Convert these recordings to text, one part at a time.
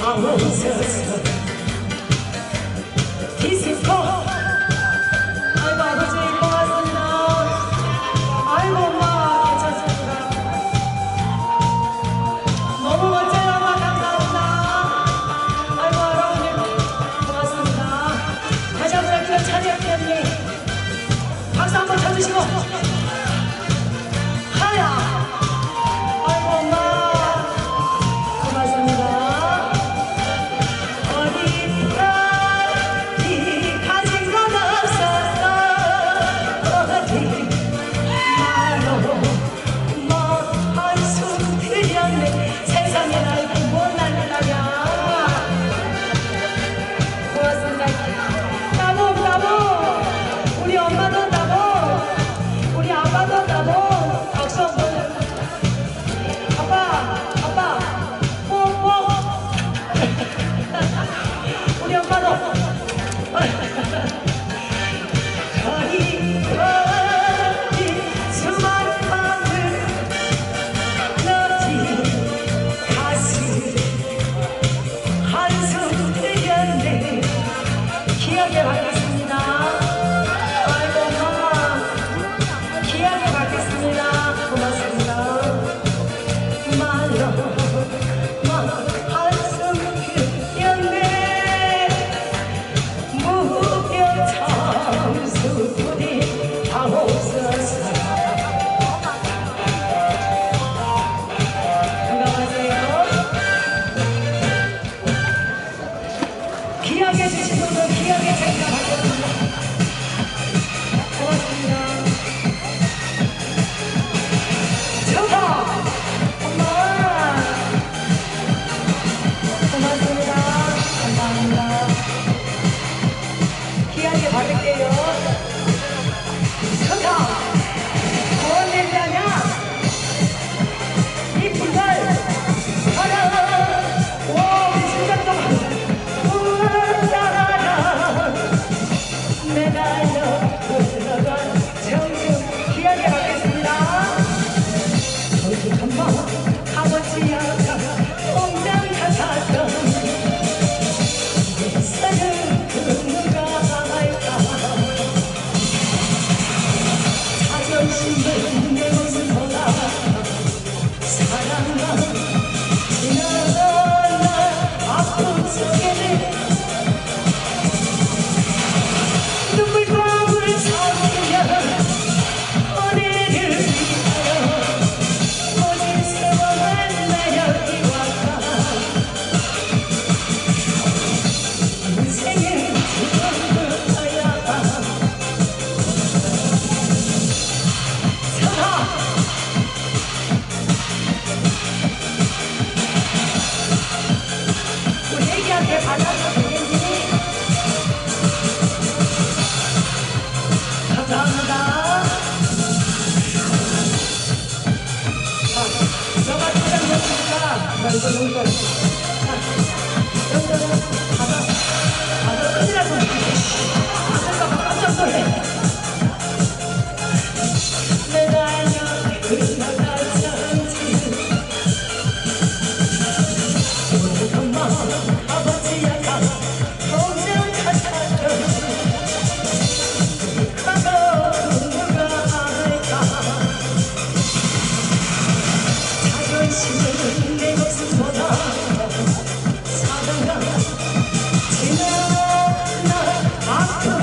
하옵소서 디스코 아이고 고맙습니다 아이고 찾습니다. 너무 멋져요 엄마 감사합니다 아이고 아버님 고맙습니다 다시 한번 학교 차지할게 언니 박수 한번 쳐주시고 Give it. nunca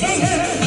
Hey.